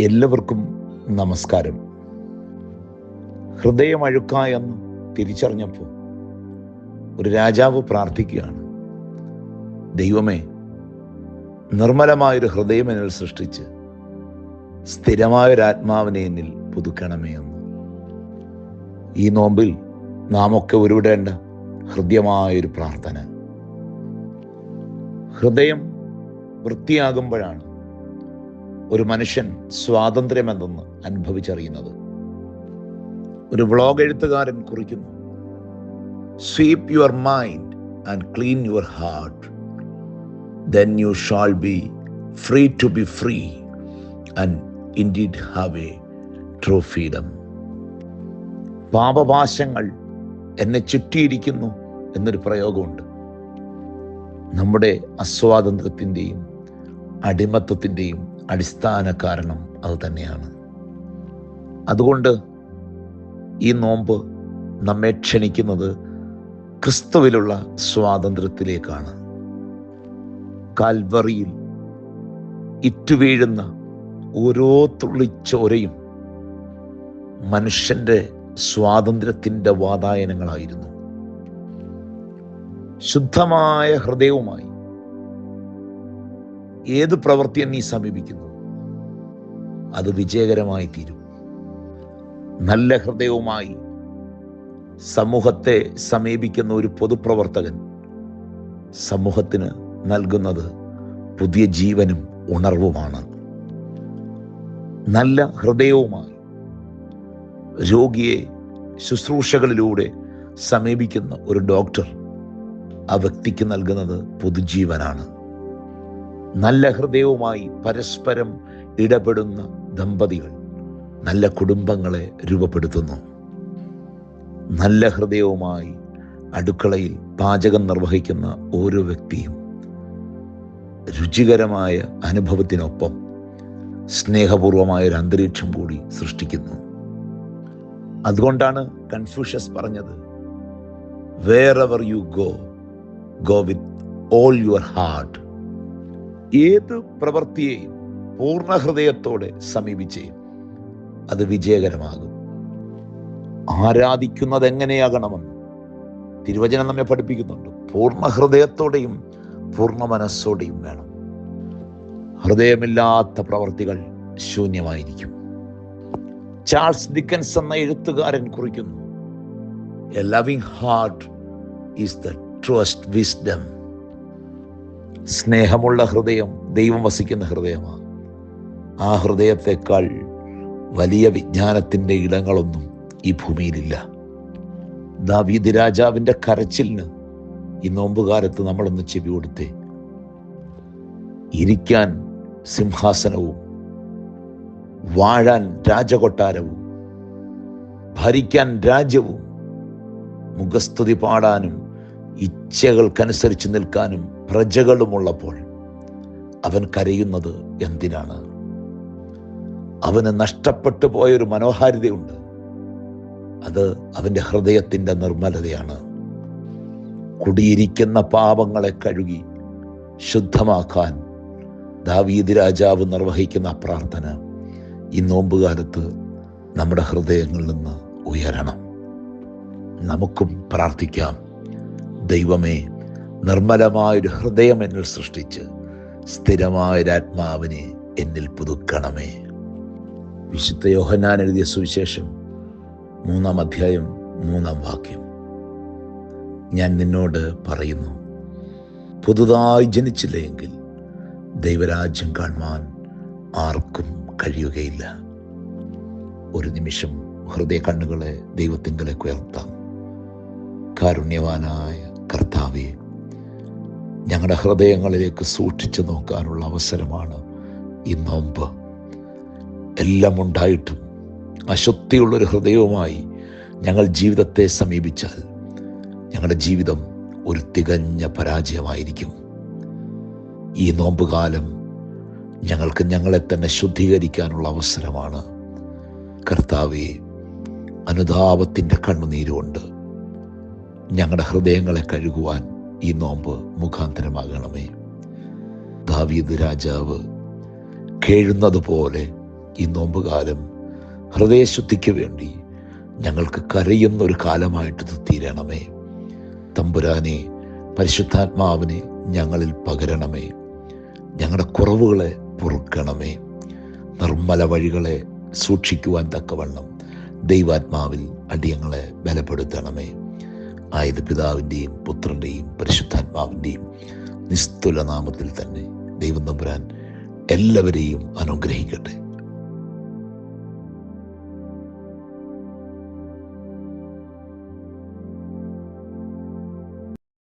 എല്ലാവർക്കും നമസ്കാരം. ഹൃദയം അഴുക്കായെന്ന് തിരിച്ചറിഞ്ഞപ്പോൾ ഒരു രാജാവ് പ്രാർത്ഥിക്കുകയാണ്. ദൈവമേ നിർമ്മലമായൊരു ഹൃദയം എന്നിൽ സൃഷ്ടിച്ച് സ്ഥിരമായൊരു ആത്മാവിനെ എന്നിൽ പുതുക്കണമേ എന്ന് ഈ നോമ്പിൽ നാം ഒക്കെ ഉരുവിടേണ്ട ഹൃദ്യമായൊരു പ്രാർത്ഥന. ഹൃദയം വൃത്തിയാകുമ്പോഴാണ് ഒരു മനുഷ്യൻ സ്വാതന്ത്ര്യം എന്തെന്ന് അനുഭവിച്ചറിയുന്നത്. ഒരു വ്ളോഗ് എഴുത്തുകാരൻ കുറിക്കുന്നു. Sweep your mind and clean your heart. Then you shall be free to be free and indeed have a true freedom. പാപപാശങ്ങൾ എന്നെ ചുറ്റിയിരിക്കുന്നു എന്നൊരു പ്രയോഗമുണ്ട്. നമ്മുടെ അസ്വാതന്ത്ര്യത്തിന്റെയും അടിമത്വത്തിന്റെയും അടിസ്ഥാന കാരണം അത് തന്നെയാണ്. അതുകൊണ്ട് ഈ നോമ്പ് നമ്മെ ക്ഷണിക്കുന്നത് ക്രിസ്തുവിലുള്ള സ്വാതന്ത്ര്യത്തിലേക്കാണ്. കാൽവറിയിൽ ഇറ്റുവീഴുന്ന ഓരോ തുള്ളിച്ചോരയും മനുഷ്യന്റെ സ്വാതന്ത്ര്യത്തിന്റെ വാതായനങ്ങളായിരുന്നു. ശുദ്ധമായ ഹൃദയവുമായി ഏത് പ്രവൃത്തിയെ നീ സമീപിക്കുന്നു? അത് വിജയകരമായി തീരും. നല്ല ഹൃദയവുമായി സമൂഹത്തെ സമീപിക്കുന്ന ഒരു പൊതുപ്രവർത്തകൻ സമൂഹത്തിന് നൽകുന്നത് പുതിയ ജീവനും ഉണർവുമാണ്. നല്ല ഹൃദയവുമായി രോഗിയെ ശുശ്രൂഷകളിലൂടെ സമീപിക്കുന്ന ഒരു ഡോക്ടർ ആ വ്യക്തിക്ക് നൽകുന്നത് പുതുജീവനാണ്. നല്ല ഹൃദയവുമായി പരസ്പരം ഇടപെടുന്ന ദമ്പതികൾ നല്ല കുടുംബങ്ങളെ രൂപപ്പെടുത്തുന്നു. നല്ല ഹൃദയവുമായി അടുക്കളയിൽ പാചകം നിർവഹിക്കുന്ന ഓരോ വ്യക്തിയും രുചികരമായ അനുഭവത്തിനൊപ്പം സ്നേഹപൂർവമായ ഒരു അന്തരീക്ഷം കൂടി സൃഷ്ടിക്കുന്നു. അതുകൊണ്ടാണ് കൺഫ്യൂഷ്യസ് പറഞ്ഞത് wherever you go go with all your heart ഏത് പ്രവൃത്തിയെയും പൂർണ ഹൃദയത്തോടെ സമീപിച്ചേ അത് വിജയകരമാകും. ആരാധിക്കുന്നത് എങ്ങനെയാകണമെന്ന് തിരുവചനം നമ്മെ പഠിപ്പിക്കുന്നുണ്ട്. പൂർണ ഹൃദയത്തോടെയും പൂർണ മനസ്സോടെയും വേണം. ഹൃദയമില്ലാത്ത പ്രവർത്തികൾ ശൂന്യമായിരിക്കും. ചാൾസ് ഡിക്കൻസ് എന്ന എഴുത്തുകാരൻ കുറിക്കുന്നു a loving heart is the truest wisdom സ്നേഹമുള്ള ഹൃദയം ദൈവം വസിക്കുന്ന ഹൃദയമാണ്. ആ ഹൃദയത്തെക്കാൾ വലിയ വിജ്ഞാനത്തിന്റെ ഇടങ്ങളൊന്നും ഈ ഭൂമിയിലില്ല. ദാവീദ് രാജാവിന്റെ കരച്ചിലിന് ഈ നോമ്പുകാലത്ത് നമ്മളൊന്ന് ചെവി കൊടുത്തേ. ഇരിക്കാൻ സിംഹാസനവും വാഴാൻ രാജകൊട്ടാരവും ഭരിക്കാൻ രാജ്യവും മുഖസ്തുതി പാടാനും ഇച്ഛകൾക്കനുസരിച്ച് നിൽക്കാനും പ്രജകളുമുള്ളപ്പോൾ അവൻ കരയുന്നത് എന്തിനാണ്? അവന് നഷ്ടപ്പെട്ടു പോയൊരു മനോഹാരിതയുണ്ട്. അത് അവന്റെ ഹൃദയത്തിന്റെ നിർമ്മലതയാണ്. കുടിയിരിക്കുന്ന പാപങ്ങളെ കഴുകി ശുദ്ധമാക്കാൻ ദാവീദ് രാജാവ് നിർവഹിക്കുന്ന പ്രാർത്ഥന ഈ നോമ്പുകാലത്ത് നമ്മുടെ ഹൃദയങ്ങളിൽ നിന്ന് ഉയരണം. നമുക്കും പ്രാർത്ഥിക്കാം. ദൈവമേ നിർമ്മലമായൊരു ഹൃദയം എന്നിൽ സൃഷ്ടിച്ച് സ്ഥിരമായൊരാത്മാവിനെ എന്നിൽ പുതുക്കണമേ. വിശുദ്ധ യോഹന്നാൻ എഴുതിയ സുവിശേഷം മൂന്നാം അധ്യായം മൂന്നാം വാക്യം. ഞാൻ നിന്നോട് പറയുന്നു പുതുതായി ജനിച്ചില്ലെങ്കിൽ ദൈവരാജ്യം കാണുവാൻ ആർക്കും കഴിയുകയില്ല. ഒരു നിമിഷം ഹൃദയ കണ്ണുകളെ ദൈവത്തിങ്കലേക്ക് ഉയർത്താം. കാരുണ്യവാനായ ഞങ്ങളുടെ ഹൃദയങ്ങളിലേക്ക് സൂക്ഷിച്ചു നോക്കാനുള്ള അവസരമാണ് ഈ നോമ്പ്. എല്ലാം ഉണ്ടായിട്ടും അശുദ്ധിയുള്ളൊരു ഹൃദയവുമായി ഞങ്ങൾ ജീവിതത്തെ സമീപിച്ചാൽ ഞങ്ങളുടെ ജീവിതം ഒരു തികഞ്ഞ പരാജയമായിരിക്കും. ഈ നോമ്പുകാലം ഞങ്ങൾക്ക് ഞങ്ങളെ തന്നെ ശുദ്ധീകരിക്കാനുള്ള അവസരമാണ്. കർത്താവെ അനുതാപത്തിന്റെ കണ്ണുനീരുകൊണ്ട് ഞങ്ങളുടെ ഹൃദയങ്ങളെ കഴുകുവാൻ ഈ നോമ്പ് മുഖാന്തരമാകണമേ. ദാവീദ് രാജാവ് കേഴുന്നത് പോലെ ഈ നോമ്പുകാലം ഹൃദയശുദ്ധിക്ക് വേണ്ടി ഞങ്ങൾക്ക് കരയുന്ന ഒരു കാലമായിട്ട് തീരണമേ. തമ്പുരാനെ പരിശുദ്ധാത്മാവിനെ ഞങ്ങളിൽ പകരണമേ. ഞങ്ങളുടെ കുറവുകളെ പൊറുക്കണമേ. നിർമ്മല വഴികളെ സൂക്ഷിക്കുവാൻ തക്കവണ്ണം ദൈവാത്മാവിൽ അടിയങ്ങളെ ബലപ്പെടുത്തണമേ. ആയത് പിതാവിന്റെയും പുത്രന്റെയും പരിശുദ്ധാത്മാവിന്റെയും നിസ്തുല നാമത്തിൽ തന്നെ ദൈവം തമ്പുരാൻ എല്ലാവരെയും അനുഗ്രഹിക്കട്ടെ.